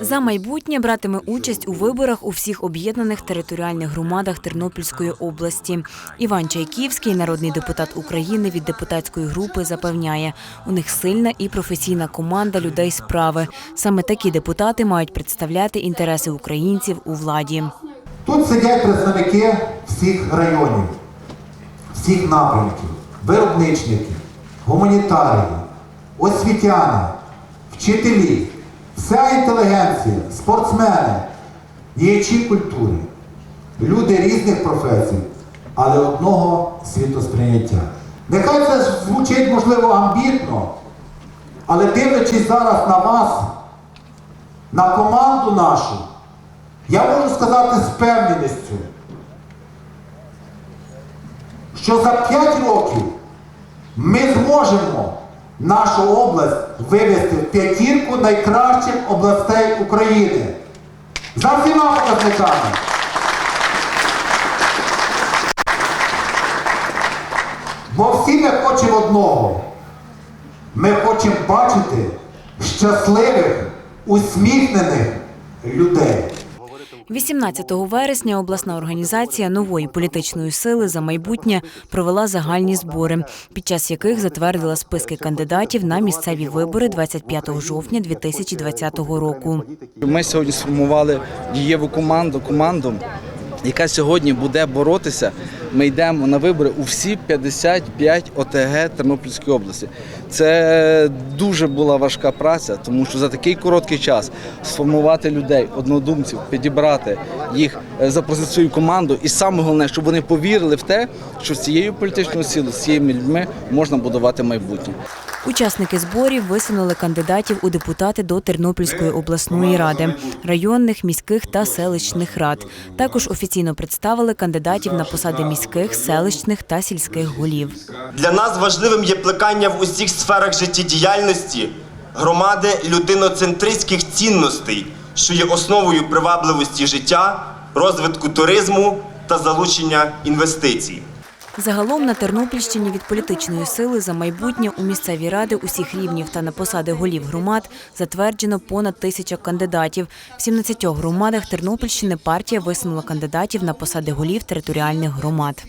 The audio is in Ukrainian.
За майбутнє братиме участь у виборах у всіх об'єднаних територіальних громадах Тернопільської області. Іван Чайківський, народний депутат України від депутатської групи, запевняє, у них сильна і професійна команда людей справи. Саме такі депутати мають представляти інтереси українців у владі. Тут сидять представники всіх районів, всіх напрямків, виробничники, гуманітарії, освітяни, вчителі, вся інтелігенція, спортсмени, діячі культури, люди різних професій, але одного світосприйняття. Нехай це звучить, можливо, амбітно, але дивлячись зараз на вас, на команду нашу, я можу сказати з певненістю, що за 5 років ми зможемо нашу область вивести в п'ятірку найкращих областей України. За всіма показниками. Бо всі ми хочемо одного. Ми хочемо бачити щасливих, усміхнених людей. 18 вересня обласна організація нової політичної сили за майбутнє провела загальні збори, під час яких затвердила списки кандидатів на місцеві вибори 25 жовтня 2020 року. Ми сьогодні сформували дієву команду, команду, яка сьогодні буде боротися. Ми йдемо на вибори у всі 55 ОТГ Тернопільської області. Це дуже була важка праця, тому що за такий короткий час сформувати людей, однодумців, підібрати їх, е, запросити свою команду, і саме головне, щоб вони повірили в те, що з цією політичною силою, з цими людьми можна будувати майбутнє. Учасники зборів висунули кандидатів у депутати до Тернопільської обласної ради, районних, міських та селищних рад. Також офіційно представили кандидатів на посади міських, селищних та сільських голів. Для нас важливим є плекання в усіх сферах життєдіяльності громади людиноцентристських цінностей, що є основою привабливості життя, розвитку туризму та залучення інвестицій. Загалом на Тернопільщині від політичної сили за майбутнє у місцеві ради усіх рівнів та на посади голів громад затверджено понад тисяча кандидатів. В 17 громадах Тернопільщини партія висунула кандидатів на посади голів територіальних громад.